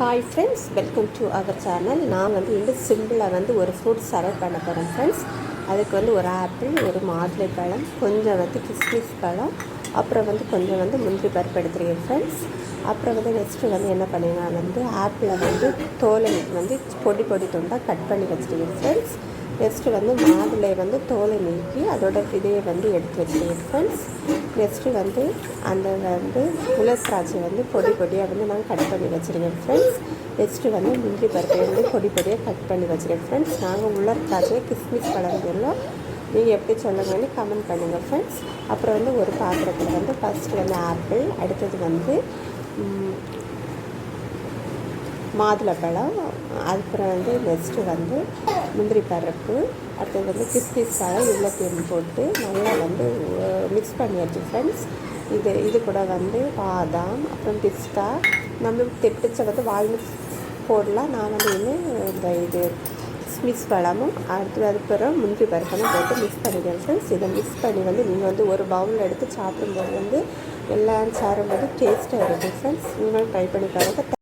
Hi friends welcome to our channel நான் வந்து இந்த சிம்பிளாக வந்து ஒரு ஃப்ரூட் சர்வ் பண்ண போகிறேன் ஃப்ரெண்ட்ஸ் அதுக்கு வந்து ஒரு ஆப்பிள் ஒரு மாதுளை பழம் கொஞ்சம் வந்து கிஸ்மிஸ் பழம் அப்புறம் வந்து கொஞ்சம் வந்து முந்திரி பருப்பு எடுத்துருக்கேன் ஃப்ரெண்ட்ஸ் அப்புறம் வந்து நெக்ஸ்ட்டு வந்து என்ன பண்ணுவேன் வந்து ஆப்பிளை வந்து தோலை வந்து பொடி பொடி துண்டாக கட் பண்ணி வச்சுருக்கேன் ஃப்ரெண்ட்ஸ் நெக்ஸ்ட்டு வந்து மாதுளை வந்து தோலை நீக்கி அதோட விதையை வந்து எடுத்து வச்சுருக்கேன் ஃப்ரெண்ட்ஸ் நெக்ஸ்ட்டு வந்து அந்த வந்து உலர் திராட்சை வந்து பொடி பொடியாக வந்து நான் கட் பண்ணி வச்சுருக்கேன் ஃப்ரெண்ட்ஸ் நெக்ஸ்ட்டு வந்து முந்திரி பருப்பை வந்து பொடி பொடியாக கட் பண்ணி வச்சுருக்கேன் ஃப்ரெண்ட்ஸ் நாங்கள் உலர் திராட்சையை கிஸ்மிஸ் கலந்துள்ளோம் நீங்கள் எப்படி சொல்லுங்கன்னு கமெண்ட் பண்ணுங்கள் ஃப்ரெண்ட்ஸ் அப்புறம் வந்து ஒரு பாத்திரத்தில் வந்து ஃபஸ்ட்டு வந்து ஆப்பிள் அடுத்தது வந்து மாதுளப்பழம் அதுக்கப்புறம் வந்து நெக்ஸ்ட்டு வந்து முந்திரி பருப்பு அடுத்தது வந்து கிஸ்மிஸ் பழம் இவ்வளோத்தையும் போட்டு நல்லா வந்து மிக்ஸ் பண்ணியாச்சு ஃப்ரெண்ட்ஸ் இது இது கூட வந்து பாதாம் அப்புறம் பிஸ்தா. நம்மளுக்கு தெப்பிச்ச வந்து வால்நட்ஸ் போடலாம். நான் வந்து இன்னும் இந்த இது மிக்ஸ் பழமும் அடுத்து அதுக்கப்புறம் முந்திரி பருப்பெல்லாம் போட்டு மிக்ஸ் பண்ணிக்கிறேன் ஃப்ரெண்ட்ஸ் இதை மிக்ஸ் பண்ணி வந்து நீங்கள் வந்து ஒரு பவுலில் எடுத்து சாப்பிடும்போது வந்து எல்லாம் சாப்பிடும்போது டேஸ்ட்டாக இருக்கும் ஃப்ரெண்ட்ஸ் நீங்களும் ட்ரை பண்ணி பாருங்கள்